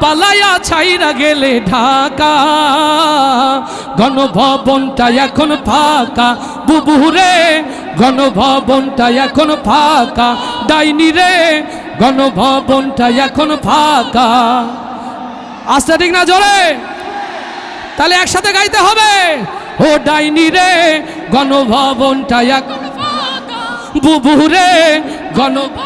পালাইয়া ছাইরা গেলে ঢাকা। গণভবনটা এখন ফাঁকা। বুবুরে, গণভবনটা এখন ফাঁকা। ডাইনি রে, গণভবনটা এখন ফাঁকা। আসতে ঠিক না জোরে? তাহলে একসাথে গাইতে হবে। ও ডাইনি রে, গণভবনটা ফাঁকা। বুবুরে গণভবন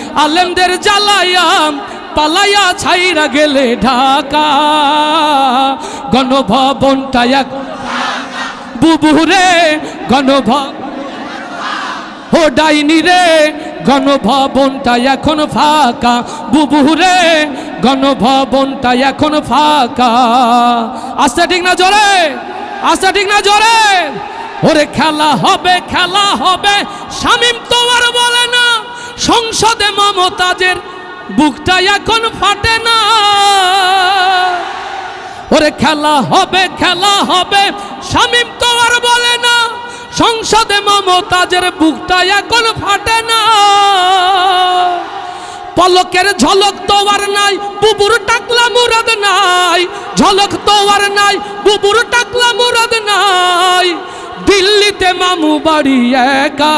আলেমদের জ্বালাইয়া পালাইয়া ছাইরা গেলে ঢাকা। গণভবনটা এক বুবুরে গণভব ও ডাইনি রে, গণভবনটা এখন ফাঁকা। বুবুরে, গণভবনটা এখন ফাঁকা। আস্তে ঠিক না জোরে? আস্তে ঠিক না জোরে? ওরে খেলা হবে খেলা হবে। শামিম তোমার বলে সংসদে মমতাজের বুকটা এখন ফাটে না। ওরে খেলা হবে খেলা হবে, শামিম তো আর বলে না, সংসদে মমতাজের বুকটা এখন ফাটে না। পলকের ঝলক তো আর নাই, বুবুর টাকলা মুরাদ নাই, ঝলক তো আর নাই, বুবুর টাকলা মুরাদ নাই। দিল্লিতে মামু বাড়ি একা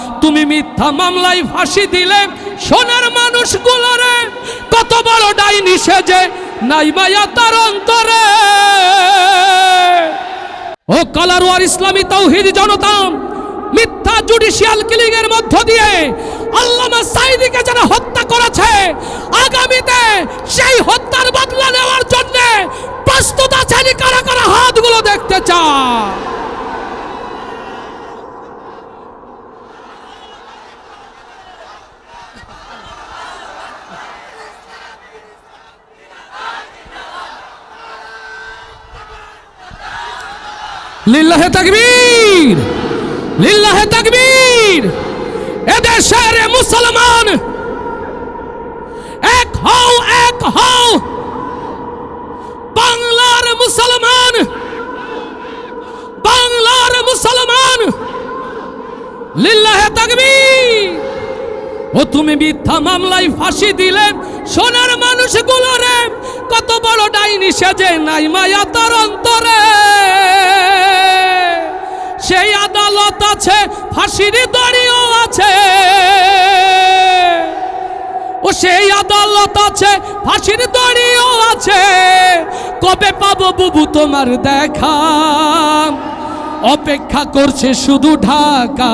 তুমি মিথ্যা মামলায় ফাঁসি দিলে, সোনার মানুষগুলোরে কত বড় ডাইনি সেজে নাই মায়া তার অন্তরে। ও কলারওয়ার ইসলামী তৌহিদ জনতা, মিথ্যা জুডিশিয়াল কিলিং এর মধ্য দিয়ে আল্লামা সাইদিকে যারা হত্যা করেছে, আগামীতে সেই হত্যার বদলা নেওয়ার জন্য প্রস্তুত আছেন কারা কারা হাতগুলো দেখতে চায় লিল্লাহে তাকবীর লিল্লাহে তাকবীর। এদেশের মুসলমান, এক হও এক হও। বাংলার মুসলমান বাংলার মুসলমান, লিল্লাহে তাকবীর। ও তুমি মিথ্যা মামলায় ফাঁসি দিলে সোনার মানুষগুলোরে কত বড় ডাইনি সেজে নাই মায়া তার অন্তরে। সেই আদালত আছে, ফাঁসির দড়িও আছে। ও সেই আদালত আছে, ফাঁসির দড়িও আছে। কবে পাবো বুবু তোমার দেখা? অপেক্ষা করছে শুধু ঢাকা।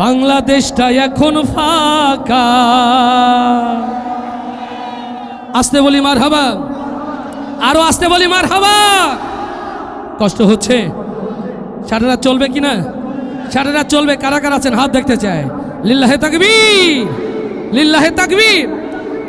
বাংলাদেশটা এখন ফাঁকা। আসতে বলি মার হাবা আরও আসতে বলি মার হাবা কষ্ট হচ্ছে? সারেরা চলবে কি না সারেরা চলবে। কারা কারা আছেন? হাত দেখতে চায় লিল্লাহে তাকবীর। লিল্লাহে তাকবীর।